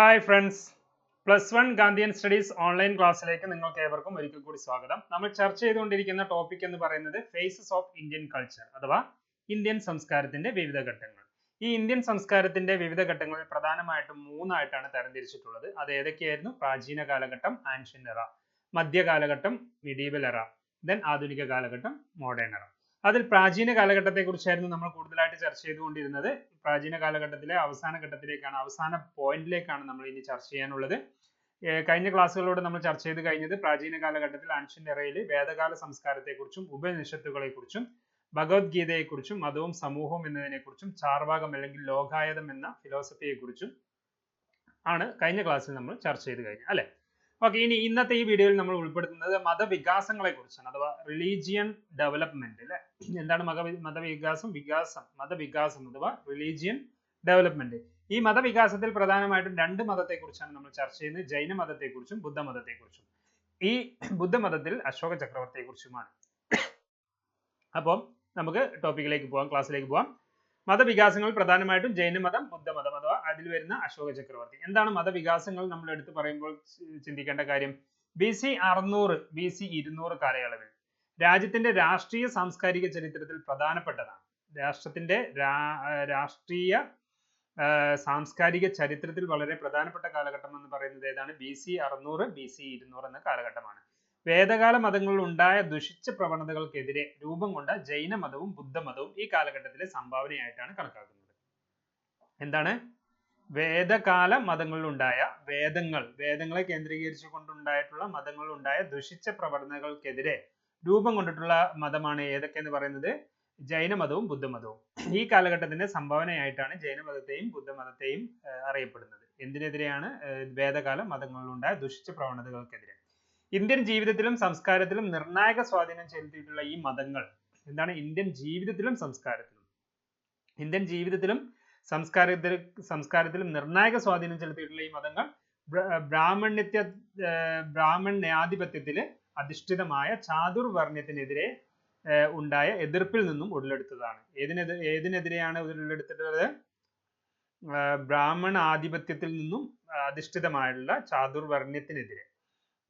Hi friends plus one Gandhian studies online ക്ലാസ്സിലേക്ക് നിങ്ങൾക്ക് ഏവർക്കും ഒരിക്കൽ കൂടി സ്വാഗതം. നമ്മൾ ചർച്ച ചെയ്തുകൊണ്ടിരിക്കുന്ന ടോപ്പിക് എന്ന് പറയുന്നത് ഫേസസ് ഓഫ് ഇന്ത്യൻ കൾച്ചർ അഥവാ ഇന്ത്യൻ സംസ്കാരത്തിന്റെ വിവിധ ഘട്ടങ്ങൾ. ഈ ഇന്ത്യൻ സംസ്കാരത്തിന്റെ വിവിധ ഘട്ടങ്ങളിൽ പ്രധാനമായിട്ടും മൂന്നായിട്ടാണ് തരംതിരിച്ചിട്ടുള്ളത്. അത് ഏതൊക്കെയായിരുന്നു? പ്രാചീന കാലഘട്ടം ആൻഷ്യൻ എറ മധ്യകാലഘട്ടം മിഡീവൽ എറ ദെൻ ആധുനിക കാലഘട്ടം മോഡേൺ എറ അതിൽ പ്രാചീന കാലഘട്ടത്തെ കുറിച്ചായിരുന്നു നമ്മൾ കൂടുതലായിട്ട് ചർച്ച ചെയ്തുകൊണ്ടിരുന്നത്. പ്രാചീന കാലഘട്ടത്തിലെ അവസാന ഘട്ടത്തിലേക്കാണ് അവസാന പോയിന്റിലേക്കാണ് നമ്മൾ ഇനി ചർച്ച ചെയ്യാനുള്ളത്. കഴിഞ്ഞ ക്ലാസ്സുകളോട് നമ്മൾ ചർച്ച ചെയ്ത് കഴിഞ്ഞത് പ്രാചീന കാലഘട്ടത്തിൽ ആൻഷ്യൻ എറയിൽ വേദകാല സംസ്കാരത്തെക്കുറിച്ചും ഉപനിഷത്തുകളെക്കുറിച്ചും ഭഗവത്ഗീതയെക്കുറിച്ചും മതവും സമൂഹവും എന്നതിനെക്കുറിച്ചും ചാർവാകം അല്ലെങ്കിൽ ലോകായതം എന്ന ഫിലോസഫിയെക്കുറിച്ചും ആണ് കഴിഞ്ഞ ക്ലാസ്സിൽ നമ്മൾ ചർച്ച ചെയ്ത് കഴിഞ്ഞത് അല്ലെ? ഓക്കെ ഇനി ഇന്നത്തെ ഈ വീഡിയോയിൽ നമ്മൾ ഉൾപ്പെടുത്തുന്നത് മതവികാസങ്ങളെ കുറിച്ചാണ് അഥവാ റിലീജിയൻ ഡെവലപ്മെന്റ് അല്ലെ എന്താണ് മത മതവികാസം? വികാസം മതവികാസം അഥവാ റിലീജിയൻ ഡെവലപ്മെന്റ് ഈ മതവികാസത്തിൽ പ്രധാനമായിട്ടും രണ്ട് മതത്തെക്കുറിച്ചാണ് നമ്മൾ ചർച്ച ചെയ്യുന്നത്. ജൈന മതത്തെക്കുറിച്ചും ബുദ്ധമതത്തെക്കുറിച്ചും ഈ ബുദ്ധമതത്തിൽ അശോക ചക്രവർത്തിയെക്കുറിച്ചുമാണ്. അപ്പം നമുക്ക് ടോപ്പിക്കിലേക്ക് പോവാം ക്ലാസ്സിലേക്ക് പോവാം. മതവികാസങ്ങൾ പ്രധാനമായിട്ടും ജൈനമതം ബുദ്ധമതം അഥവാ അതിൽ വരുന്ന അശോക ചക്രവർത്തി. എന്താണ് മതവികാസങ്ങൾ നമ്മൾ എടുത്തു പറയുമ്പോൾ ചിന്തിക്കേണ്ട കാര്യം? ബി സി അറുന്നൂറ് ബി സി ഇരുന്നൂറ് കാലയളവിൽ രാജ്യത്തിന്റെ രാഷ്ട്രീയ സാംസ്കാരിക ചരിത്രത്തിൽ പ്രധാനപ്പെട്ടതാണ്. രാഷ്ട്രത്തിന്റെ രാഷ്ട്രീയ സാംസ്കാരിക ചരിത്രത്തിൽ വളരെ പ്രധാനപ്പെട്ട കാലഘട്ടം എന്ന് പറയുന്നത് ഏതാണ്? ബി സി അറുന്നൂറ് ബി സി ഇരുന്നൂറ് എന്ന കാലഘട്ടമാണ്. വേദകാല മതങ്ങളിൽ ഉണ്ടായ ദുഷിച്ച പ്രവണതകൾക്കെതിരെ രൂപം കൊണ്ട ജൈനമതവും ബുദ്ധമതവും ഈ കാലഘട്ടത്തിലെ സംഭാവനയായിട്ടാണ് കണക്കാക്കുന്നത്. എന്താണ്? വേദകാല മതങ്ങളിലുണ്ടായ വേദങ്ങൾ വേദങ്ങളെ കേന്ദ്രീകരിച്ചു കൊണ്ടുണ്ടായിട്ടുള്ള മതങ്ങളിലുണ്ടായ ദുഷിച്ച പ്രവണതകൾക്കെതിരെ രൂപം കൊണ്ടിട്ടുള്ള മതമാണ് ഏതൊക്കെ എന്ന് പറയുന്നത് ജൈനമതവും ബുദ്ധമതവും ഈ കാലഘട്ടത്തിന്റെ സംഭാവനയായിട്ടാണ് ജൈനമതത്തെയും ബുദ്ധമതത്തെയും അറിയപ്പെടുന്നത്. എന്തിനെതിരെയാണ് വേദകാല മതങ്ങളിലുണ്ടായ ദുഷിച്ച പ്രവണതകൾക്കെതിരെ? ഇന്ത്യൻ ജീവിതത്തിലും സംസ്കാരത്തിലും നിർണായക സ്വാധീനം ചെലുത്തിയിട്ടുള്ള ഈ മതങ്ങൾ എന്താണ്? ഇന്ത്യൻ ജീവിതത്തിലും സംസ്കാരത്തിലും. ഇന്ത്യൻ ജീവിതത്തിലും സംസ്കാരത്തിൽ സംസ്കാരത്തിലും നിർണായക സ്വാധീനം ചെലുത്തിയിട്ടുള്ള ഈ മതങ്ങൾ ബ്രാഹ്മണ്യത്യ ബ്രാഹ്മണ്യാധിപത്യത്തിൽ അധിഷ്ഠിതമായ ചാതുർവർണയത്തിനെതിരെ ഉണ്ടായ എതിർപ്പിൽ നിന്നും ഉടലെടുത്തതാണ് ഏതിനെതിരെ ഏതിനെതിരെയാണ് ഉടലെടുത്തിട്ടുള്ളത് ബ്രാഹ്മണ ആധിപത്യത്തിൽ നിന്നും അധിഷ്ഠിതമായുള്ള ചാതുർവർണയത്തിനെതിരെ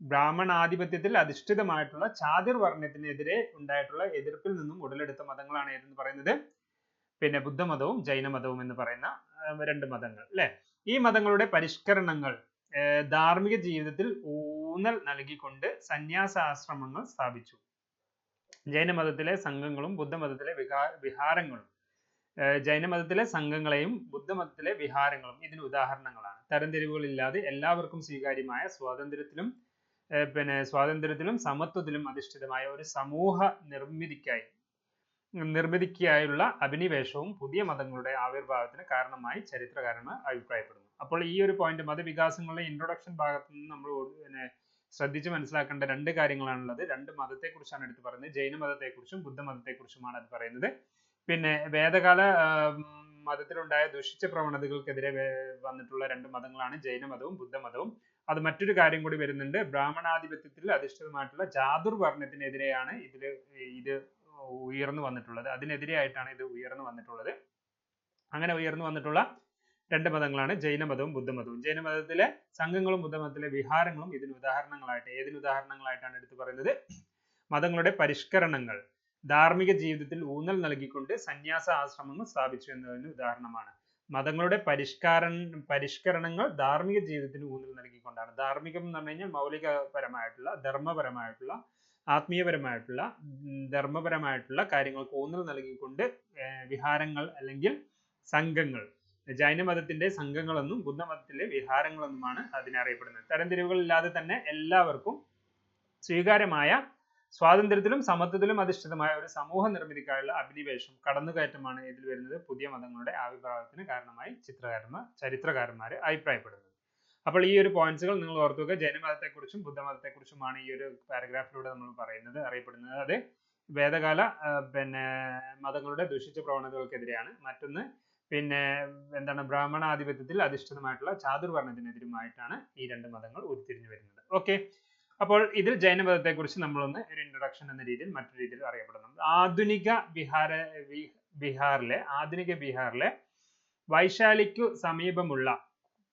ബ്രാഹ്മണാധിപത്യത്തിൽ അധിഷ്ഠിതമായിട്ടുള്ള ചാതിർ വർണത്തിനെതിരെ ഉണ്ടായിട്ടുള്ള എതിർപ്പിൽ നിന്നും ഉടലെടുത്ത മതങ്ങളാണ് ഏതെന്ന് പറയുന്നത്. പിന്നെ ബുദ്ധമതവും ജൈനമതവും എന്ന് പറയുന്ന രണ്ട് മതങ്ങൾ അല്ലെ? ഈ മതങ്ങളുടെ പരിഷ്കരണങ്ങൾ ധാർമ്മിക ജീവിതത്തിൽ ഊന്നൽ നൽകിക്കൊണ്ട് സന്യാസാശ്രമങ്ങൾ സ്ഥാപിച്ചു. ജൈനമതത്തിലെ സംഘങ്ങളും ബുദ്ധമതത്തിലെ വിഹാ വിഹാരങ്ങളും ജൈനമതത്തിലെ സംഘങ്ങളെയും ബുദ്ധമതത്തിലെ വിഹാരങ്ങളും ഇതിന് ഉദാഹരണങ്ങളാണ്. തരംതിരിവുകളില്ലാതെ എല്ലാവർക്കും സ്വീകാര്യമായ സ്വാതന്ത്ര്യത്തിലും പിന്നെ സ്വാതന്ത്ര്യത്തിലും സമത്വത്തിലും അധിഷ്ഠിതമായ ഒരു സമൂഹ നിർമ്മിതിക്കായി നിർമ്മിതിക്കായുള്ള അഭിനിവേശവും പുതിയ മതങ്ങളുടെ ആവിർഭാവത്തിന് കാരണമായി ചരിത്രകാരന്മാർ അഭിപ്രായപ്പെടുന്നു. അപ്പോൾ ഈ ഒരു പോയിന്റ് മതവികാസങ്ങളുടെ ഇൻട്രൊഡക്ഷൻ ഭാഗത്ത് നിന്ന് നമ്മൾ പിന്നെ ശ്രദ്ധിച്ച് മനസ്സിലാക്കേണ്ട രണ്ട് കാര്യങ്ങളാണുള്ളത്. രണ്ട് മതത്തെക്കുറിച്ചാണ് എടുത്ത് പറയുന്നത്. ജൈന മതത്തെക്കുറിച്ചും ബുദ്ധമതത്തെക്കുറിച്ചുമാണ് അത് പറയുന്നത്. പിന്നെ വേദകാല മതത്തിലുണ്ടായ ദുഷിച്ച പ്രവണതകൾക്കെതിരെ വന്നിട്ടുള്ള രണ്ട് മതങ്ങളാണ് ജൈനമതവും ബുദ്ധമതവും അത് മറ്റൊരു കാര്യം കൂടി വരുന്നുണ്ട്. ബ്രാഹ്മണാധിപത്യത്തിൽ അധിഷ്ഠിതമായിട്ടുള്ള ജാതുർവർണത്തിനെതിരെയാണ് ഇതിൽ ഇത് ഉയർന്നു വന്നിട്ടുള്ളത്. അതിനെതിരെയായിട്ടാണ് ഇത് ഉയർന്നു വന്നിട്ടുള്ളത്. അങ്ങനെ ഉയർന്നു വന്നിട്ടുള്ള രണ്ട് മതങ്ങളാണ് ജൈനമതവും ബുദ്ധമതവും. ജൈനമതത്തിലെ സംഘങ്ങളും ബുദ്ധമതത്തിലെ വിഹാരങ്ങളും ഇതിന് ഉദാഹരണങ്ങളായിട്ട് ഏതിന് ഉദാഹരണങ്ങളായിട്ടാണ് എടുത്തു പറയുന്നത്? മതങ്ങളുടെ പരിഷ്കരണങ്ങൾ ധാർമ്മിക ജീവിതത്തിൽ ഊന്നൽ നൽകിക്കൊണ്ട് സന്യാസ ആശ്രമങ്ങൾ സ്ഥാപിച്ചു എന്നതിന് ഉദാഹരണമാണ്. മതങ്ങളുടെ പരിഷ്കാര പരിഷ്കരണങ്ങൾ ധാർമ്മിക ജീവിതത്തിന് ഊന്നൽ നൽകിക്കൊണ്ടാണ്. ധാർമ്മികം എന്ന് പറഞ്ഞു കഴിഞ്ഞാൽ മൗലികപരമായിട്ടുള്ള ധർമ്മപരമായിട്ടുള്ള ആത്മീയപരമായിട്ടുള്ള ധർമ്മപരമായിട്ടുള്ള കാര്യങ്ങൾക്ക് ഊന്നൽ നൽകിക്കൊണ്ട് വിഹാരങ്ങൾ അല്ലെങ്കിൽ സംഘങ്ങൾ ജൈനമതത്തിന്റെ സംഘങ്ങളെന്നും ബുദ്ധമതത്തിലെ വിഹാരങ്ങളെന്നുമാണ് അതിനറിയപ്പെടുന്നത് തരംതിരിവുകളില്ലാതെ തന്നെ എല്ലാവർക്കും സ്വീകാര്യമായ സ്വാതന്ത്ര്യത്തിലും സമത്വത്തിലും അധിഷ്ഠിതമായ ഒരു സമൂഹ നിർമ്മിതിക്കായുള്ള അഭിനിവേശം കടന്നുകയറ്റമാണ് ഇതിൽ വരുന്നത്. പുതിയ മതങ്ങളുടെ ആവിർഭാവത്തിന് കാരണമായി ചിത്രകാരന്മാർ ചരിത്രകാരന്മാർ അഭിപ്രായപ്പെടുന്നത്. അപ്പോൾ ഈ ഒരു പോയിന്റ്സുകൾ നിങ്ങൾ ഓർത്തുക ജൈനമതത്തെക്കുറിച്ചും ബുദ്ധമതത്തെക്കുറിച്ചുമാണ് ഈ ഒരു പാരഗ്രാഫിലൂടെ നമ്മൾ പറയുന്നത് അറിയപ്പെടുന്നത്. അത് വേദകാല പിന്നെ മതങ്ങളുടെ ദുഷിച്ച പ്രവണതകൾക്കെതിരെയാണ്. മറ്റൊന്ന് പിന്നെ എന്താണ് ബ്രാഹ്മണാധിപത്യത്തിൽ അധിഷ്ഠിതമായിട്ടുള്ള ചാതുർവർണത്തിനെതിരുമായിട്ടാണ് ഈ രണ്ട് മതങ്ങൾ ഉരുത്തിരിഞ്ഞു വരുന്നത്. ഓക്കെ അപ്പോൾ ഇതിൽ ജൈനമതത്തെക്കുറിച്ച് നമ്മളൊന്ന് ഒരു ഇൻട്രൊഡക്ഷൻ എന്ന രീതിയിൽ മറ്റൊരു രീതിയിൽ അറിയപ്പെടുന്നുണ്ട്. ആധുനിക ബിഹാര ബിഹാറിലെ ആധുനിക ബിഹാറിലെ വൈശാലിക്കു സമീപമുള്ള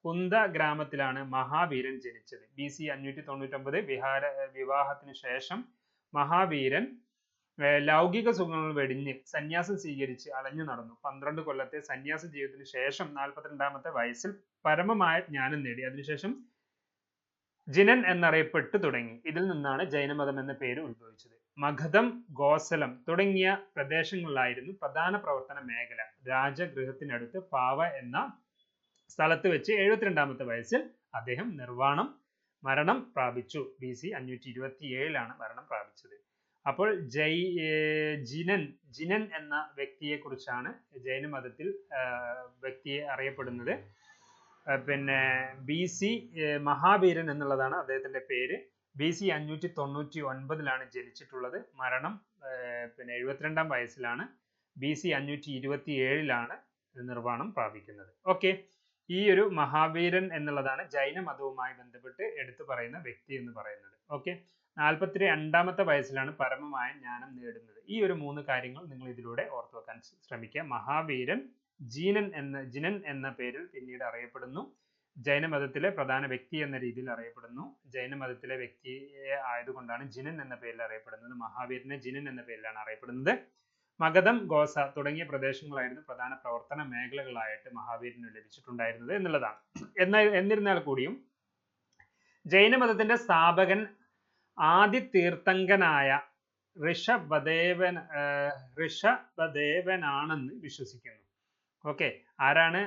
കുന്ത ഗ്രാമത്തിലാണ് മഹാവീരൻ ജനിച്ചത്. ബി സി അഞ്ഞൂറ്റി തൊണ്ണൂറ്റൊമ്പത് വിഹാര വിവാഹത്തിന് ശേഷം മഹാവീരൻ ലൗകിക സുഖങ്ങൾ വെടിഞ്ഞ് സന്യാസം സ്വീകരിച്ച് അലഞ്ഞു നടന്നു. പന്ത്രണ്ട് കൊല്ലത്തെ സന്യാസ ജീവിതത്തിന് ശേഷം നാൽപ്പത്തിരണ്ടാമത്തെ വയസ്സിൽ പരമമായ ജ്ഞാനം നേടി. അതിനുശേഷം ജിനൻ എന്നറിയപ്പെട്ടു തുടങ്ങി. ഇതിൽ നിന്നാണ് ജൈനമതം എന്ന പേര് ഉത്ഭവിച്ചത്. മഗധം ഗോസലം തുടങ്ങിയ പ്രദേശങ്ങളിലായിരുന്നു പ്രധാന പ്രവർത്തന മേഖല. രാജഗൃഹത്തിനടുത്ത് പാവ എന്ന സ്ഥലത്ത് വെച്ച് എഴുപത്തിരണ്ടാമത്തെ വയസ്സിൽ അദ്ദേഹം നിർവാണം മരണം പ്രാപിച്ചു. ബി സി അഞ്ഞൂറ്റി ഇരുപത്തി ഏഴിലാണ് മരണം പ്രാപിച്ചത്. അപ്പോൾ ജൈ ജിനൻ ജിനൻ എന്ന വ്യക്തിയെ കുറിച്ചാണ് ജൈനമതത്തിൽ വ്യക്തിയെ അറിയപ്പെടുന്നത്. പിന്നെ ബി സി മഹാവീരൻ എന്നുള്ളതാണ് അദ്ദേഹത്തിന്റെ പേര്. ബി സി അഞ്ഞൂറ്റി തൊണ്ണൂറ്റി ഒൻപതിലാണ് ജനിച്ചിട്ടുള്ളത്. മരണം പിന്നെ എഴുപത്തിരണ്ടാം വയസ്സിലാണ്. ബി സി അഞ്ഞൂറ്റി ഇരുപത്തി ഏഴിലാണ് നിർവാണം പ്രാപിക്കുന്നത്. ഓക്കെ. ഈ ഒരു മഹാവീരൻ എന്നുള്ളതാണ് ജൈന മതവുമായി ബന്ധപ്പെട്ട് എടുത്തു പറയുന്ന വ്യക്തി എന്ന് പറയുന്നത്. ഓക്കെ. നാൽപ്പത്തി രണ്ടാമത്തെ വയസ്സിലാണ് പരമമായ ജ്ഞാനം നേടുന്നത്. ഈ ഒരു മൂന്ന് കാര്യങ്ങൾ നിങ്ങൾ ഇതിലൂടെ ഓർത്തു വെക്കാൻ ശ്രമിക്കുക. മഹാവീരൻ ജീനൻ എന്ന ജിനൻ എന്ന പേരിൽ പിന്നീട് അറിയപ്പെടുന്നു. ജൈനമതത്തിലെ പ്രധാന വ്യക്തി എന്ന രീതിയിൽ അറിയപ്പെടുന്നു. ജൈനമതത്തിലെ വ്യക്തിയെ ആയതുകൊണ്ടാണ് ജിനൻ എന്ന പേരിൽ അറിയപ്പെടുന്നത്. മഹാവീരനെ ജിനൻ എന്ന പേരിലാണ് അറിയപ്പെടുന്നത്. മഗധം ഗോസ തുടങ്ങിയ പ്രദേശങ്ങളായിരുന്നു പ്രധാന പ്രവർത്തന മേഖലകളായിട്ട് മഹാവീരന് ലഭിച്ചിട്ടുണ്ടായിരുന്നത് എന്നുള്ളതാണ്. എന്നാൽ എന്നിരുന്നാൽ കൂടിയും ജൈനമതത്തിന്റെ സ്ഥാപകൻ ആദി തീർത്ഥങ്കനായ ഋഷഭദേവൻ ഋഷഭദേവനാണെന്ന് വിശ്വസിക്കുന്നു. ഓക്കെ. ആരാണ്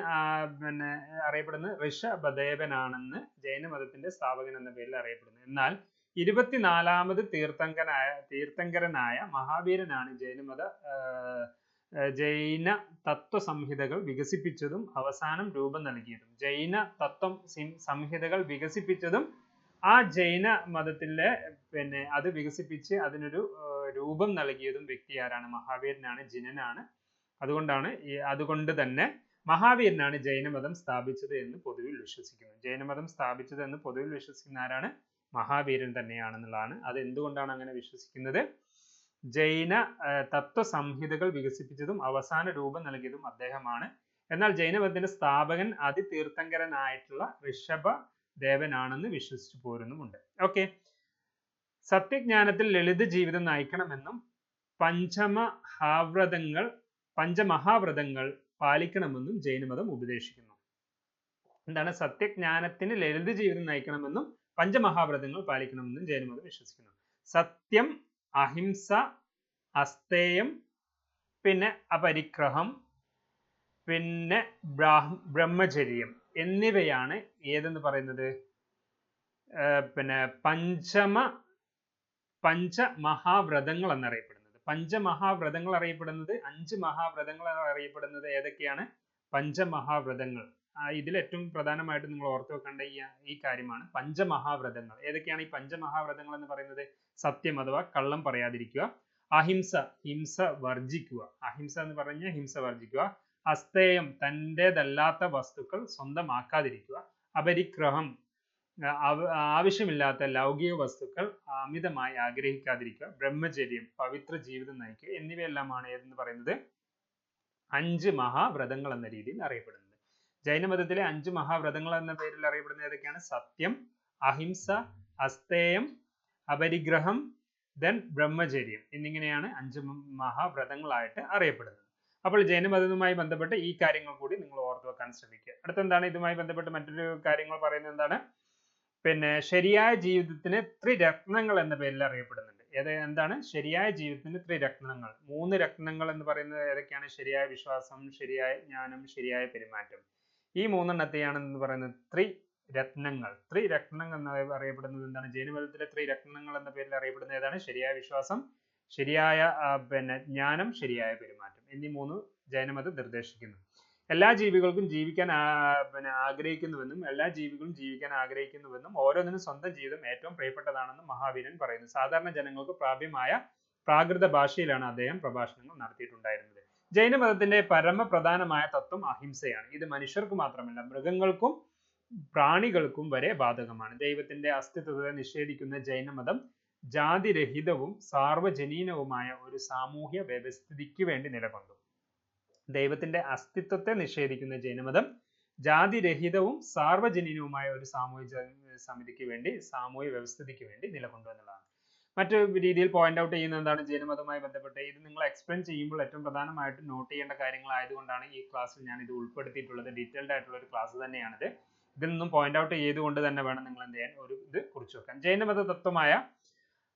പിന്നെ അറിയപ്പെടുന്നത്? ഋഷഭദേവനാണെന്ന് ജൈനമതത്തിന്റെ സ്ഥാപകൻ എന്ന പേരിൽ അറിയപ്പെടുന്നത് എന്നാൽ ഇരുപത്തിനാലാമത് തീർത്ഥങ്കനായ തീർത്ഥങ്കരനായ മഹാവീരനാണ് ജൈനമത ജൈന തത്വ സംഹിതകൾ വികസിപ്പിച്ചതും അവസാനം രൂപം നൽകിയതും. ജൈന തത്വം സംഹിതകൾ വികസിപ്പിച്ചതും ആ ജൈന മതത്തിലെ പിന്നെ അത് വികസിപ്പിച്ച് അതിനൊരു രൂപം നൽകിയതും വ്യക്തി ആരാണ്? മഹാവീരനാണ് ജിനനാണ്. അതുകൊണ്ടാണ് അതുകൊണ്ട് തന്നെ മഹാവീരനാണ് ജൈനമതം സ്ഥാപിച്ചത് എന്ന് പൊതുവിൽ വിശ്വസിക്കുന്നു. ജൈനമതം സ്ഥാപിച്ചത് എന്ന് പൊതുവിൽ വിശ്വസിക്കുന്ന ആരാണ്? മഹാവീരൻ തന്നെയാണെന്നുള്ളതാണ്. അത് എന്തുകൊണ്ടാണ് അങ്ങനെ വിശ്വസിക്കുന്നത്? ജൈന തത്വ സംഹിതകൾ വികസിപ്പിച്ചതും അവസാന രൂപം നൽകിയതും അദ്ദേഹമാണ്. എന്നാൽ ജൈനമതത്തിന്റെ സ്ഥാപകൻ അതിതീർത്ഥങ്കരനായിട്ടുള്ള ഋഷഭ ദേവനാണെന്ന് വിശ്വസിച്ചു പോരുന്നുമുണ്ട്. ഓക്കെ. സത്യജ്ഞാനത്തിൽ ലളിത ജീവിതം നയിക്കണമെന്നും പഞ്ചമഹാവ്രതങ്ങൾ പഞ്ചമഹാവ്രതങ്ങൾ പാലിക്കണമെന്നും ജൈനമതം ഉപദേശിക്കുന്നു. എന്താണ്? സത്യജ്ഞാനത്തിന് ലളിത ജീവിതം നയിക്കണമെന്നും പഞ്ചമഹാവ്രതങ്ങൾ പാലിക്കണമെന്നും ജൈനമതം വിശ്വസിക്കുന്നു. സത്യം അഹിംസ അസ്തേയം പിന്നെ അപരിഗ്രഹം പിന്നെ ബ്രാഹ്മ ബ്രഹ്മചര്യം എന്നിവയാണ് ഏതെന്ന് പറയുന്നത്? പിന്നെ പഞ്ചമ പഞ്ചമഹാവ്രതങ്ങൾ എന്നറിയപ്പെടുന്നത്. പഞ്ചമഹാവ്രതങ്ങൾ അറിയപ്പെടുന്നത് അഞ്ച് മഹാവ്രതങ്ങൾ അറിയപ്പെടുന്നത് ഏതൊക്കെയാണ്? പഞ്ചമഹാവ്രതങ്ങൾ. ഇതിൽ ഏറ്റവും പ്രധാനമായിട്ട് നിങ്ങൾ ഓർത്തു വെക്കേണ്ട ഈ ഈ കാര്യമാണ് പഞ്ചമഹാവ്രതങ്ങൾ. ഏതൊക്കെയാണ് ഈ പഞ്ചമഹാവ്രതങ്ങൾ എന്ന് പറയുന്നത്? സത്യം അഥവാ കള്ളം പറയാതിരിക്കുക അഹിംസ ഹിംസ വർജിക്കുക. അഹിംസ എന്ന് പറഞ്ഞാൽ ഹിംസ വർജിക്കുക അസ്തേയം തന്റെതല്ലാത്ത വസ്തുക്കൾ സ്വന്തമാക്കാതിരിക്കുക അപരിഗ്രഹം ആവശ്യമില്ലാത്ത ലൗകിക വസ്തുക്കൾ അമിതമായി ആഗ്രഹിക്കാതിരിക്കുക ബ്രഹ്മചര്യം പവിത്ര ജീവിതം നയിക്കുക എന്നിവയെല്ലാമാണ് എന്ന് പറയുന്നത്? അഞ്ച് മഹാവ്രതങ്ങൾ എന്ന രീതിയിൽ അറിയപ്പെടുന്നത്. ജൈനമതത്തിലെ അഞ്ച് മഹാവ്രതങ്ങൾ എന്ന പേരിൽ അറിയപ്പെടുന്നത് ഏതൊക്കെയാണ്? സത്യം അഹിംസ അസ്തേയം അപരിഗ്രഹം ദെൻ ബ്രഹ്മചര്യം എന്നിങ്ങനെയാണ് അഞ്ച് മഹാവ്രതങ്ങളായിട്ട് അറിയപ്പെടുന്നത്. അപ്പോൾ ജൈനമതവുമായി ബന്ധപ്പെട്ട് ഈ കാര്യങ്ങൾ കൂടി നിങ്ങൾ ഓർത്തു വെക്കാൻ ശ്രമിക്കുക. അടുത്തെന്താണ് ഇതുമായി ബന്ധപ്പെട്ട് മറ്റൊരു കാര്യങ്ങൾ പറയുന്നത്? എന്താണ്? പിന്നെ ശരിയായ ജീവിതത്തിന് ത്രിരത്നങ്ങൾ എന്ന പേരിൽ അറിയപ്പെടുന്നുണ്ട്. ഏത് എന്താണ്? ശരിയായ ജീവിതത്തിന് ത്രിരത്നങ്ങൾ. മൂന്ന് രത്നങ്ങൾ എന്ന് പറയുന്നത് ഏതൊക്കെയാണ്? ശരിയായ വിശ്വാസം ശരിയായ ജ്ഞാനം ശരിയായ പെരുമാറ്റം. ഈ മൂന്നെണ്ണത്തെയാണ് എന്ന് പറയുന്നത് ത്രിരത്നങ്ങൾ. ത്രിരത്നങ്ങൾ എന്ന് അറിയപ്പെടുന്നത് എന്താണ്? ജൈനമതത്തിലെ ത്രിരത്നങ്ങൾ എന്ന പേരിൽ അറിയപ്പെടുന്നത് ഏതാണ്? ശരിയായ വിശ്വാസം ശരിയായ പിന്നെ ജ്ഞാനം ശരിയായ പെരുമാറ്റം. എന്നീ മൂന്ന് ജൈനമതം നിർദ്ദേശിക്കുന്നു. എല്ലാ ജീവികൾക്കും ജീവിക്കാൻ പിന്നെ ആഗ്രഹിക്കുന്നുവെന്നും എല്ലാ ജീവികളും ജീവിക്കാൻ ആഗ്രഹിക്കുന്നുവെന്നും ഓരോന്നിനും സ്വന്തം ജീവിതം ഏറ്റവും പ്രിയപ്പെട്ടതാണെന്നും മഹാവീരൻ പറയുന്നു. സാധാരണ ജനങ്ങൾക്ക് പ്രാപ്യമായ പ്രാകൃത ഭാഷയിലാണ് അദ്ദേഹം പ്രഭാഷണങ്ങൾ നടത്തിയിട്ടുണ്ടായിരുന്നത്. ജൈനമതത്തിന്റെ പരമപ്രധാനമായ തത്വം അഹിംസയാണ്. ഇത് മനുഷ്യർക്ക് മാത്രമല്ല മൃഗങ്ങൾക്കും പ്രാണികൾക്കും വരെ ബാധകമാണ്. ദൈവത്തിന്റെ അസ്തിത്വത്തെ നിഷേധിക്കുന്ന ജൈനമതം ജാതിരഹിതവും സാർവജനീനവുമായ ഒരു സാമൂഹ്യ വ്യവസ്ഥിതിക്ക് വേണ്ടി നിലകൊണ്ടു. ദൈവത്തിന്റെ അസ്തിത്വത്തെ നിഷേധിക്കുന്ന ജൈനമതം ജാതിരഹിതവും സാർവജനീനവുമായ ഒരു സാമൂഹിക സമിതിക്ക് വേണ്ടി സാമൂഹിക വ്യവസ്ഥിതിക്ക് വേണ്ടി നിലകൊണ്ടു എന്നുള്ളതാണ്. മറ്റു രീതിയിൽ പോയിന്റ് ഔട്ട് ചെയ്യുന്ന എന്താണ്? ജൈനമതവുമായി ബന്ധപ്പെട്ട് ഇത് നിങ്ങൾ എക്സ്പ്ലെയിൻ ചെയ്യുമ്പോൾ ഏറ്റവും പ്രധാനമായിട്ട് നോട്ട് ചെയ്യേണ്ട കാര്യങ്ങളായതുകൊണ്ടാണ് ഈ ക്ലാസ്സിൽ ഞാൻ ഇത് ഉൾപ്പെടുത്തിയിട്ടുള്ളത്. ഡീറ്റെയിൽഡ് ആയിട്ടുള്ള ഒരു ക്ലാസ് തന്നെയാണിത്. ഇതിൽ നിന്നും പോയിന്റ് ഔട്ട് ചെയ്തുകൊണ്ട് തന്നെ വേണം നിങ്ങൾ എന്ത് ചെയ്യാൻ? ഒരു ഇത് കുറിച്ചു വെക്കാൻ. ജൈനമത തത്വമായ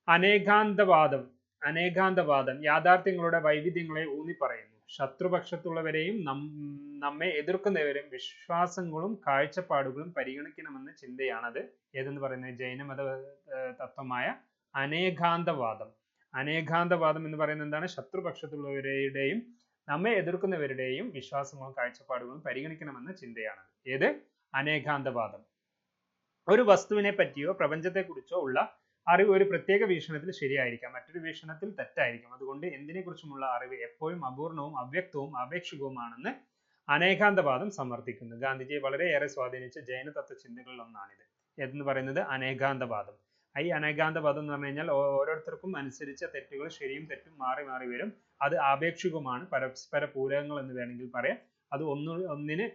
അനേകാന്തവാദം അനേകാന്തവാദം യാഥാർത്ഥ്യങ്ങളുടെ വൈവിധ്യങ്ങളെ ഊന്നി പറയുന്നു ശത്രുപക്ഷത്തുള്ളവരെയും നമ്മെ എതിർക്കുന്നവരെയും വിശ്വാസങ്ങളും കാഴ്ചപ്പാടുകളും പരിഗണിക്കണമെന്ന ചിന്തയാണത്. ഏതെന്ന് പറയുന്നത്? ജൈനമത തത്വമായ അനേകാന്തവാദം. അനേകാന്തവാദം എന്ന് പറയുന്നത് എന്താണ്? ശത്രുപക്ഷത്തുള്ളവരുടെയും നമ്മെ എതിർക്കുന്നവരുടെയും വിശ്വാസങ്ങളും കാഴ്ചപ്പാടുകളും പരിഗണിക്കണമെന്ന ചിന്തയാണ് ഏത്? അനേകാന്തവാദം. ഒരു വസ്തുവിനെ പറ്റിയോ പ്രപഞ്ചത്തെക്കുറിച്ചോ ഉള്ള അറിവ് ഒരു പ്രത്യേക വീക്ഷണത്തിൽ ശരിയായിരിക്കാം. മറ്റൊരു വീക്ഷണത്തിൽ തെറ്റായിരിക്കും. അതുകൊണ്ട് എന്തിനെക്കുറിച്ചുമുള്ള അറിവ് എപ്പോഴും അപൂർണവും അവ്യക്തവും അപേക്ഷികവുമാണെന്ന് അനേകാന്തവാദം സമർത്ഥിക്കുന്നു. ഗാന്ധിജിയെ വളരെയേറെ സ്വാധീനിച്ച ജൈന തത്വ ചിന്തകളിൽ ഒന്നാണിത് എന്ന് പറയുന്നത്? അനേകാന്തവാദം. ഈ അനേകാന്തവാദം എന്ന് പറഞ്ഞു കഴിഞ്ഞാൽ ഓരോരുത്തർക്കും അനുസരിച്ച തെറ്റുകൾ ശരിയും തെറ്റും മാറി മാറി വരും. അത് ആപേക്ഷികമാണ് പരസ്പര പൂരകങ്ങൾ എന്ന് വേണമെങ്കിൽ പറയാം. അത് ഒന്ന് ഒന്നിന്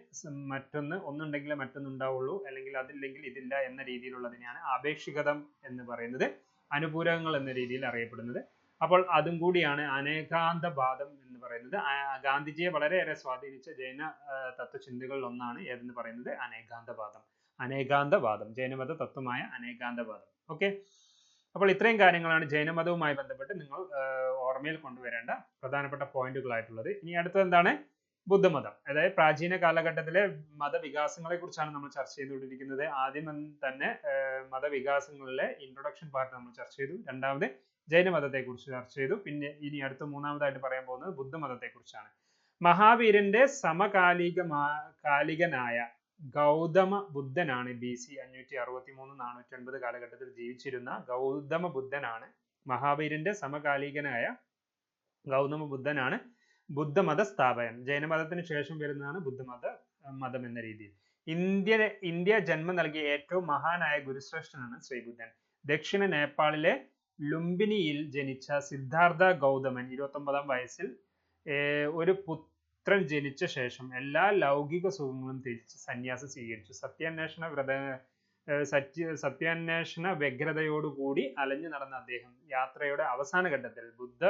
മറ്റൊന്ന് ഒന്നുണ്ടെങ്കിൽ മറ്റൊന്ന് ഉണ്ടാവുള്ളൂ അല്ലെങ്കിൽ അതില്ലെങ്കിൽ ഇതില്ല എന്ന രീതിയിലുള്ളതിനെയാണ് ആപേക്ഷികതം എന്ന് പറയുന്നത് അനുപൂരകങ്ങൾ എന്ന രീതിയിൽ അറിയപ്പെടുന്നത്. അപ്പോൾ അതും കൂടിയാണ് അനേകാന്തവാദം എന്ന് പറയുന്നത്. ഗാന്ധിജിയെ വളരെയേറെ സ്വാധീനിച്ച ജൈന തത്വചിന്തകളിൽ ഒന്നാണ് ഏതെന്ന് പറയുന്നത്? അനേകാന്തവാദം. അനേകാന്തവാദം ജൈനമത തത്വമായ അനേകാന്തവാദം. ഓക്കെ? അപ്പോൾ ഇത്രയും കാര്യങ്ങളാണ് ജൈനമതവുമായി ബന്ധപ്പെട്ട് നിങ്ങൾ ഓർമ്മയിൽ കൊണ്ടുവരേണ്ട പ്രധാനപ്പെട്ട പോയിന്റുകളായിട്ടുള്ളത്. ഇനി അടുത്തത് എന്താണ്? ബുദ്ധമതം. അതായത് പ്രാചീന കാലഘട്ടത്തിലെ മതവികാസങ്ങളെ കുറിച്ചാണ് നമ്മൾ ചർച്ച ചെയ്തുകൊണ്ടിരിക്കുന്നത്. ആദ്യം തന്നെ മതവികാസങ്ങളിലെ ഇൻട്രൊഡക്ഷൻ പാർട്ട് നമ്മൾ ചർച്ച ചെയ്തു. രണ്ടാമത് ജൈനമതത്തെ കുറിച്ച് ചർച്ച ചെയ്തു. പിന്നെ ഇനി അടുത്ത മൂന്നാമതായിട്ട് പറയാൻ പോകുന്നത് ബുദ്ധമതത്തെ കുറിച്ചാണ് മഹാവീരന്റെ സമകാലിക കാലികനായ ഗൗതമ ബുദ്ധനാണ് ബി സി അഞ്ഞൂറ്റി അറുപത്തി മൂന്ന് നാനൂറ്റി അൻപത് കാലഘട്ടത്തിൽ ജീവിച്ചിരുന്ന ഗൗതമ ബുദ്ധനാണ്. മഹാവീരന്റെ സമകാലികനായ ഗൗതമ ബുദ്ധനാണ്. ബുദ്ധമത സ്ഥാപകൻ ജൈനമതത്തിന് ശേഷം വരുന്നതാണ് ബുദ്ധമത മതം എന്ന രീതിയിൽ. ഇന്ത്യ ഇന്ത്യ ജന്മം നൽകിയ ഏറ്റവും മഹാനായ ഗുരുശ്രേഷ്ഠനാണ് ശ്രീബുദ്ധൻ. ദക്ഷിണ നേപ്പാളിലെ ലുംബിനിയിൽ ജനിച്ച സിദ്ധാർത്ഥ ഗൗതമൻ ഇരുപത്തൊമ്പതാം വയസ്സിൽ ഒരു പുത്രൻ ജനിച്ച ശേഷം എല്ലാ ലൗകിക സുഖങ്ങളും ത്യജിച്ച് സന്യാസം സ്വീകരിച്ചു. സത്യാന്വേഷണ വ്രത സത്യ സത്യാന്വേഷണ വ്യഗ്രതയോടുകൂടി അലഞ്ഞു നടന്ന അദ്ദേഹം യാത്രയുടെ അവസാന ഘട്ടത്തിൽ ബുദ്ധ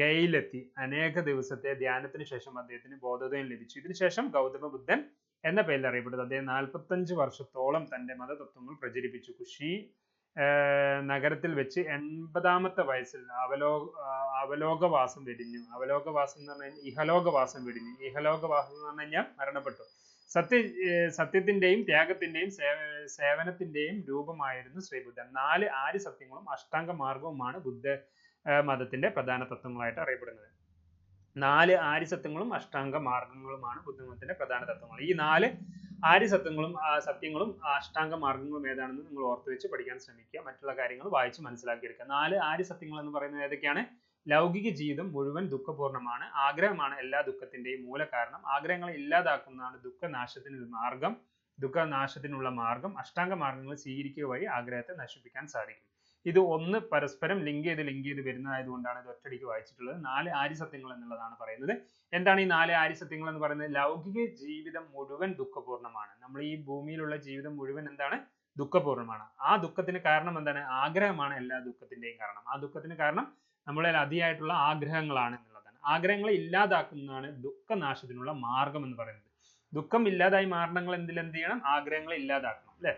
ഗയയിലെത്തി. അനേക ദിവസത്തെ ധ്യാനത്തിന് ശേഷം അദ്ദേഹത്തിന് ബോധോദയം ലഭിച്ചു. ഇതിനുശേഷം ഗൗതമ ബുദ്ധൻ എന്ന പേരിൽ അറിയപ്പെടുന്നത് അദ്ദേഹം നാൽപ്പത്തഞ്ച് വർഷത്തോളം തന്റെ മതതത്വങ്ങൾ പ്രചരിപ്പിച്ചു. കുഷി നഗരത്തിൽ വെച്ച് എൺപതാമത്തെ വയസ്സിൽ അവലോ അവലോകവാസം വെടിഞ്ഞു. അവലോകവാസം എന്ന് പറഞ്ഞാൽ ഇഹലോകവാസം വെടിഞ്ഞു. ഇഹലോകവാസം എന്ന് പറഞ്ഞു കഴിഞ്ഞാൽ മരണപ്പെട്ടു. സത്യ സത്യത്തിന്റെയും ത്യാഗത്തിന്റെയും സേവനത്തിന്റെയും രൂപമായിരുന്നു ശ്രീബുദ്ധൻ. നാല് ആര്യ സത്യങ്ങളും അഷ്ടാംഗ മാർഗവുമാണ് ബുദ്ധ മതത്തിന്റെ പ്രധാന തത്വങ്ങളായിട്ട് അറിയപ്പെടുന്നത്. നാല് ആര്യസത്യങ്ങളും അഷ്ടാംഗ മാർഗങ്ങളുമാണ് ബുദ്ധമതത്തിന്റെ പ്രധാന തത്വങ്ങൾ. ഈ നാല് ആര്യസത്യങ്ങളും സത്യങ്ങളും അഷ്ടാംഗ മാർഗങ്ങളും ഏതാണെന്ന് നിങ്ങൾ ഓർത്തു വെച്ച് പഠിക്കാൻ ശ്രമിക്കുക. മറ്റുള്ള കാര്യങ്ങൾ വായിച്ച് മനസ്സിലാക്കിയെടുക്കുക. നാല് ആര്യസത്യങ്ങൾ എന്ന് പറയുന്നത് ഏതൊക്കെയാണ്? ലൗകിക ജീവിതം മുഴുവൻ ദുഃഖപൂർണമാണ് ആഗ്രഹമാണ് എല്ലാ ദുഃഖത്തിന്റെയും മൂല കാരണം ആഗ്രഹങ്ങളെ ഇല്ലാതാക്കുന്നതാണ് ദുഃഖനാശത്തിന് മാർഗം. ദുഃഖനാശത്തിനുള്ള മാർഗം. അഷ്ടാംഗ മാർഗങ്ങൾ സ്വീകരിക്കുക വഴി ആഗ്രഹത്തെ നശിപ്പിക്കാൻ സാധിക്കും. ഇത് ഒന്ന് പരസ്പരം ലിങ്ക് ചെയ്ത് ലിങ്ക് ചെയ്ത് വരുന്നതായതുകൊണ്ടാണ് ഇത് ഒറ്റടിക്ക് വായിച്ചിട്ടുള്ളത്. നാല് ആര്യസത്യങ്ങൾ എന്നുള്ളതാണ് പറയുന്നത്. എന്താണ് ഈ നാല് ആര്യസത്യങ്ങൾ എന്ന് പറയുന്നത്? ലൗകിക ജീവിതം മുഴുവൻ ദുഃഖപൂർണമാണ് നമ്മൾ ഈ ഭൂമിയിലുള്ള ജീവിതം മുഴുവൻ എന്താണ്? ദുഃഖപൂർണമാണ് ആ ദുഃഖത്തിന് കാരണം എന്താണ്? ആഗ്രഹമാണ് എല്ലാ ദുഃഖത്തിന്റെയും കാരണം. ആ ദുഃഖത്തിന് കാരണം നമ്മളിൽ അതിയായിട്ടുള്ള ആഗ്രഹങ്ങളാണ് എന്നുള്ളതാണ്. ആഗ്രഹങ്ങളെ ഇല്ലാതാക്കുന്നതാണ് ദുഃഖനാശത്തിനുള്ള മാർഗം എന്ന് പറയുന്നത്. ദുഃഖം ഇല്ലാതായി മാറണമെങ്കിൽ എന്തിൽ എന്ത് ചെയ്യണം? ആഗ്രഹങ്ങളെ ഇല്ലാതാക്കണം അല്ലെ?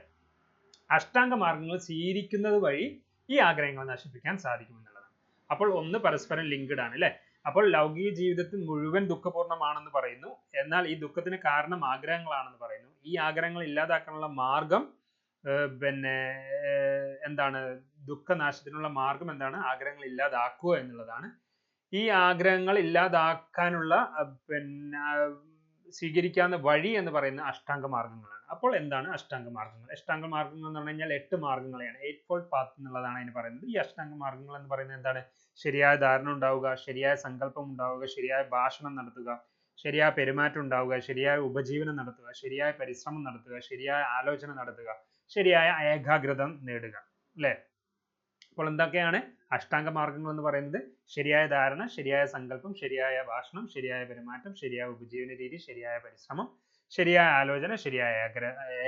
അഷ്ടാംഗ മാർഗങ്ങൾ സ്വീകരിക്കുന്നത് വഴി ഈ ആഗ്രഹങ്ങൾ നശിപ്പിക്കാൻ സാധിക്കുമെന്നുള്ളതാണ്. അപ്പോൾ ഒന്ന് പരസ്പരം ലിങ്ക്ഡ് ആണ് അല്ലെ അപ്പോൾ ലൗകിക ജീവിതത്തിൽ മുഴുവൻ ദുഃഖപൂർണമാണെന്ന് പറയുന്നു. എന്നാൽ ഈ ദുഃഖത്തിന് കാരണം ആഗ്രഹങ്ങളാണെന്ന് പറയുന്നു. ഈ ആഗ്രഹങ്ങൾ ഇല്ലാതാക്കാനുള്ള മാർഗം പിന്നെ എന്താണ്? ദുഃഖനാശത്തിനുള്ള മാർഗം എന്താണ്? ആഗ്രഹങ്ങൾ ഇല്ലാതാക്കുക എന്നുള്ളതാണ്. ഈ ആഗ്രഹങ്ങൾ ഇല്ലാതാക്കാനുള്ള പിന്നെ സ്വീകരിക്കാവുന്ന വഴി എന്ന് പറയുന്ന അഷ്ടാംഗ മാർഗങ്ങളാണ്. അപ്പോൾ എന്താണ് അഷ്ടാംഗ മാർഗങ്ങൾ? അഷ്ടാംഗ മാർഗങ്ങൾ എന്ന് പറഞ്ഞു കഴിഞ്ഞാൽ എട്ട് മാർഗങ്ങളെയാണ്. എയ്റ്റ് ഫോൾഡ് പാത്ത് എന്നുള്ളതാണ് അതിന് പറയുന്നത്. ഈ അഷ്ടാംഗ മാർഗങ്ങൾ എന്ന് പറയുന്നത് എന്താണ്? ശരിയായ ധാരണ ഉണ്ടാവുക ശരിയായ സങ്കല്പം ഉണ്ടാവുക ശരിയായ ഭാഷണം നടത്തുക ശരിയായ പെരുമാറ്റം ഉണ്ടാവുക ശരിയായ ഉപജീവനം നടത്തുക ശരിയായ പരിശ്രമം നടത്തുക ശരിയായ ആലോചന നടത്തുക ശരിയായ ഏകാഗ്രത നേടുക. അല്ലേ? അപ്പോൾ എന്തൊക്കെയാണ് അഷ്ടാംഗ മാർഗങ്ങൾ എന്ന് പറയുന്നത് ശരിയായ ധാരണ ശരിയായ സങ്കല്പം ശരിയായ ഭാഷണം ശരിയായ പെരുമാറ്റം ശരിയായ ഉപജീവന രീതി ശരിയായ പരിശ്രമം ശരിയായ ആലോചന ശരിയായ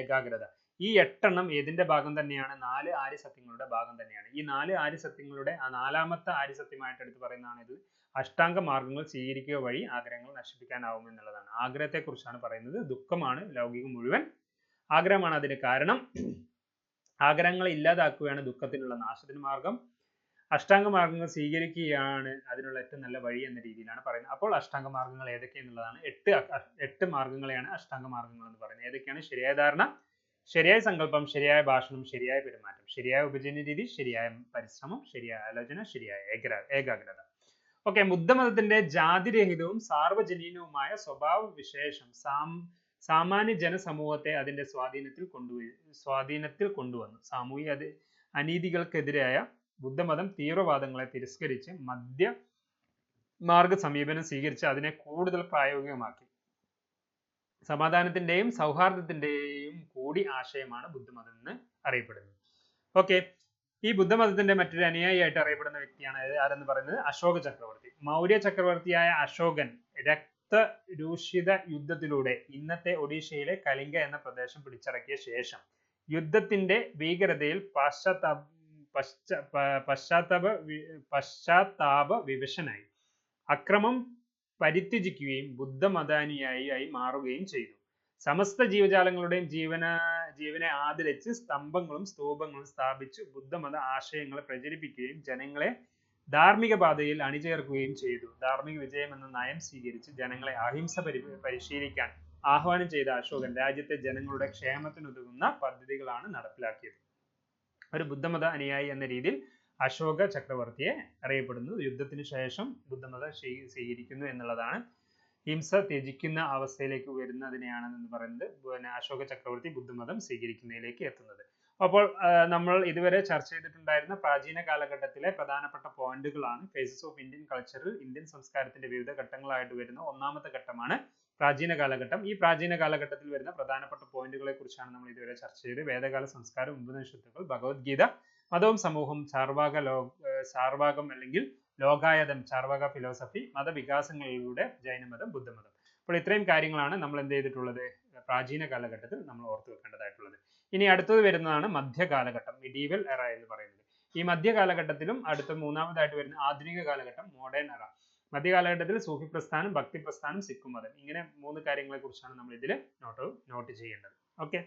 ഏകാഗ്രത. ഈ എട്ടെണ്ണം ഏതിന്റെ ഭാഗം തന്നെയാണ്? നാല് ആര്യസത്യങ്ങളുടെ ഭാഗം തന്നെയാണ്. ഈ നാല് ആര്യസത്യങ്ങളുടെ ആ നാലാമത്തെ ആര്യസത്യമായിട്ട് എടുത്ത് പറയുന്നതാണ് ഇത്. അഷ്ടാംഗ മാർഗങ്ങൾ സ്വീകരിക്കുക വഴി ആഗ്രഹങ്ങൾ നശിപ്പിക്കാനാവും എന്നുള്ളതാണ്. ആഗ്രഹത്തെ കുറിച്ചാണ് പറയുന്നത്. ദുഃഖമാണ് ലൗകികം മുഴുവൻ. ആഗ്രഹമാണ് അതിന് കാരണം. ആഗ്രഹങ്ങളെ ഇല്ലാതാക്കുകയാണ് ദുഃഖത്തിനുള്ള നാശത്തിന് മാർഗം. അഷ്ടാംഗ മാർഗങ്ങൾ സ്വീകരിക്കുകയാണ് അതിനുള്ള ഏറ്റവും നല്ല വഴി എന്ന രീതിയിലാണ് പറയുന്നത്. അപ്പോൾ അഷ്ടാംഗ മാർഗങ്ങൾ ഏതൊക്കെയെന്നുള്ളതാണ് എട്ട് എട്ട് മാർഗങ്ങളെയാണ് അഷ്ടാംഗ മാർഗങ്ങൾ എന്ന് പറയുന്നത്. ഏതൊക്കെയാണ്? ശരിയായ ധാരണ ശരിയായ സങ്കല്പം ശരിയായ ഭാഷണം ശരിയായ പെരുമാറ്റം ശരിയായ ഉപജന രീതി ശരിയായ പരിശ്രമം ശരിയായ ആലോചന ശരിയായ ഏകാഗ്രത. ഓക്കെ ബുദ്ധമതത്തിന്റെ ജാതിരഹിതവും സാർവജനീനവുമായ സ്വഭാവ വിശേഷം സാം സാമാന്യ ജനസമൂഹത്തെ അതിന്റെ സ്വാധീനത്തിൽ കൊണ്ടുപോയി സ്വാധീനത്തിൽ കൊണ്ടുവന്നു. സാമൂഹിക അനീതികൾക്കെതിരായ ബുദ്ധമതം തീവ്രവാദങ്ങളെ തിരസ്കരിച്ച് മധ്യ മാർഗ സമീപനം സ്വീകരിച്ച് അതിനെ കൂടുതൽ പ്രായോഗികമാക്കി. സമാധാനത്തിന്റെയും സൗഹാർദ്ദത്തിന്റെയും കൂടി ആശയമാണ് ബുദ്ധമതം എന്ന് അറിയപ്പെടുന്നത്. ഓക്കെ ഈ ബുദ്ധമതത്തിന്റെ മറ്റൊരു അനുയായിയായിട്ട് അറിയപ്പെടുന്ന വ്യക്തിയാണ് ആരെന്ന് പറയുന്നത്? അശോക ചക്രവർത്തി. മൗര്യ ചക്രവർത്തിയായ അശോകൻ രക്തരൂഷിത യുദ്ധത്തിലൂടെ ഇന്നത്തെ ഒഡീഷയിലെ കലിംഗ എന്ന പ്രദേശം പിടിച്ചടക്കിയ ശേഷം യുദ്ധത്തിന്റെ ഭീകരതയിൽ പാശ്ചാത്ത പശ്ചാത്താപ പശ്ചാത്താപ വിവശനായി. അക്രമം പരിത്യജിക്കുകയും ബുദ്ധമതാനിയായി ആയി മാറുകയും ചെയ്തു. സമസ്ത ജീവജാലങ്ങളുടെയും ജീവന ജീവനെ ആദരിച്ച് സ്തംഭങ്ങളും സ്തൂപങ്ങളും സ്ഥാപിച്ച് ബുദ്ധമത ആശയങ്ങളെ പ്രചരിപ്പിക്കുകയും ജനങ്ങളെ ധാർമ്മിക പാതയിൽ അണിചേർക്കുകയും ചെയ്തു. ധാർമ്മിക വിജയം എന്ന നയം സ്വീകരിച്ച് ജനങ്ങളെ അഹിംസ പരി പരിശീലിക്കാൻ ആഹ്വാനം ചെയ്ത അശോകൻ രാജ്യത്തെ ജനങ്ങളുടെ ക്ഷേമത്തിനുതകുന്ന പദ്ധതികളാണ് നടപ്പിലാക്കിയത്. ഒരു ബുദ്ധമത അനുയായി എന്ന രീതിയിൽ അശോക ചക്രവർത്തിയെ അറിയപ്പെടുന്നു. യുദ്ധത്തിന് ശേഷം ബുദ്ധമത സ്വീകരിക്കുന്നു എന്നുള്ളതാണ്. ഹിംസ ത്യജിക്കുന്ന അവസ്ഥയിലേക്ക് വരുന്നതിനെയാണ് എന്ന് പറയുന്നത് അശോക ചക്രവർത്തി ബുദ്ധമതം സ്വീകരിക്കുന്നതിലേക്ക് എത്തുന്നത്. അപ്പോൾ നമ്മൾ ഇതുവരെ ചർച്ച ചെയ്തിട്ടുണ്ടായിരുന്ന പ്രാചീന കാലഘട്ടത്തിലെ പ്രധാനപ്പെട്ട പോയിന്റുകളാണ്. ഫേസസ് ഓഫ് ഇന്ത്യൻ കൾച്ചറിൽ ഇന്ത്യൻ സംസ്കാരത്തിന്റെ വിവിധ ഘട്ടങ്ങളായിട്ട് വരുന്ന ഒന്നാമത്തെ ഘട്ടമാണ് പ്രാചീന കാലഘട്ടം. ഈ പ്രാചീന കാലഘട്ടത്തിൽ വരുന്ന പ്രധാനപ്പെട്ട പോയിന്റുകളെ കുറിച്ചാണ് നമ്മൾ ഇതുവരെ ചർച്ച ചെയ്തത്. വേദകാല സംസ്കാരം ഉപനിഷത്തുകൾ ഭഗവത്ഗീത മതവും സമൂഹം ചാർവാക ലോ ചാർവാകം അല്ലെങ്കിൽ ലോകായതം ചാർവാക ഫിലോസഫി മതവികാസങ്ങളിലൂടെ ജൈനമതം ബുദ്ധമതം. അപ്പോൾ ഇത്രയും കാര്യങ്ങളാണ് നമ്മൾ എന്ത് ചെയ്തിട്ടുള്ളത്? പ്രാചീന കാലഘട്ടത്തിൽ നമ്മൾ ഓർത്തു വെക്കേണ്ടതായിട്ടുള്ളത്. ഇനി അടുത്തത് വരുന്നതാണ് മധ്യകാലഘട്ടം മിഡീവൽ എറ എന്ന് പറയുന്നത്. ഈ മധ്യകാലഘട്ടത്തിലും അടുത്ത മൂന്നാമതായിട്ട് വരുന്ന ആധുനിക കാലഘട്ടം മോഡേൺ എറ മധ്യകാലഘട്ടത്തിൽ സൂഫി പ്രസ്ഥാനം ഭക്തി പ്രസ്ഥാനം സിഖ് മതം. ഇങ്ങനെ മൂന്ന് കാര്യങ്ങളെ കുറിച്ചാണ് നമ്മൾ ഇതിൽ നോട്ട് നോട്ട് ചെയ്യേണ്ടത്. ഓക്കെ?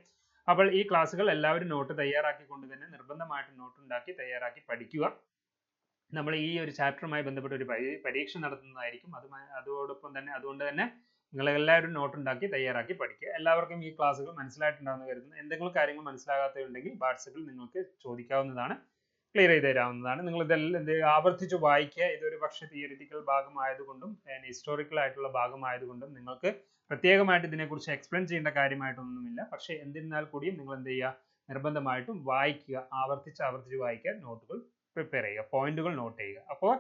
അപ്പോൾ ഈ ക്ലാസ്സുകൾ എല്ലാവരും നോട്ട് തയ്യാറാക്കിക്കൊണ്ട് തന്നെ നിർബന്ധമായിട്ട് നോട്ട് ഉണ്ടാക്കി തയ്യാറാക്കി പഠിക്കുക. നമ്മൾ ഈ ഒരു ചാപ്റ്ററുമായി ബന്ധപ്പെട്ട ഒരു പരീക്ഷ നടത്തുന്നതായിരിക്കും. അതുമായി അതോടൊപ്പം തന്നെ അതുകൊണ്ട് തന്നെ നിങ്ങൾ എല്ലാവരും നോട്ട് ഉണ്ടാക്കി തയ്യാറാക്കി പഠിക്കുക. എല്ലാവർക്കും ഈ ക്ലാസ്സുകൾ മനസ്സിലായിട്ടുണ്ടാകുന്ന കരുതുന്നു. എന്തെങ്കിലും കാര്യങ്ങൾ മനസ്സിലാകാത്തതുണ്ടെങ്കിൽ വാട്സപ്പിൽ നിങ്ങൾക്ക് ചോദിക്കാവുന്നതാണ്. ക്ലിയർ ചെയ്ത് തരാവുന്നതാണ്. നിങ്ങൾ ഇതെല്ലാം എന്ത് ആവർത്തിച്ച് വായിക്കുക. ഇതൊരു പക്ഷേ തിയറിറ്റിക്കൽ ഭാഗമായതുകൊണ്ടും ഹിസ്റ്റോറിക്കൽ ആയിട്ടുള്ള ഭാഗമായതുകൊണ്ടും നിങ്ങൾക്ക് പ്രത്യേകമായിട്ട് ഇതിനെക്കുറിച്ച് എക്സ്പ്ലെയിൻ ചെയ്യേണ്ട കാര്യമായിട്ടൊന്നുമില്ല. പക്ഷേ എന്തിരുന്നാൽ കൂടിയും നിങ്ങൾ എന്ത് ചെയ്യുക? നിർബന്ധമായിട്ടും വായിക്കുക. ആവർത്തിച്ച് ആവർത്തിച്ച് വായിക്കുക. നോട്ടുകൾ പ്രിപ്പയർ ചെയ്യുക. പോയിന്റുകൾ നോട്ട് ചെയ്യുക. അപ്പോൾ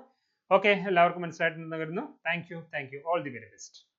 ഓക്കെ എല്ലാവർക്കും മനസ്സിലായിട്ടുണ്ടെന്ന് കരുതുന്നു. Thank you thank you all the very best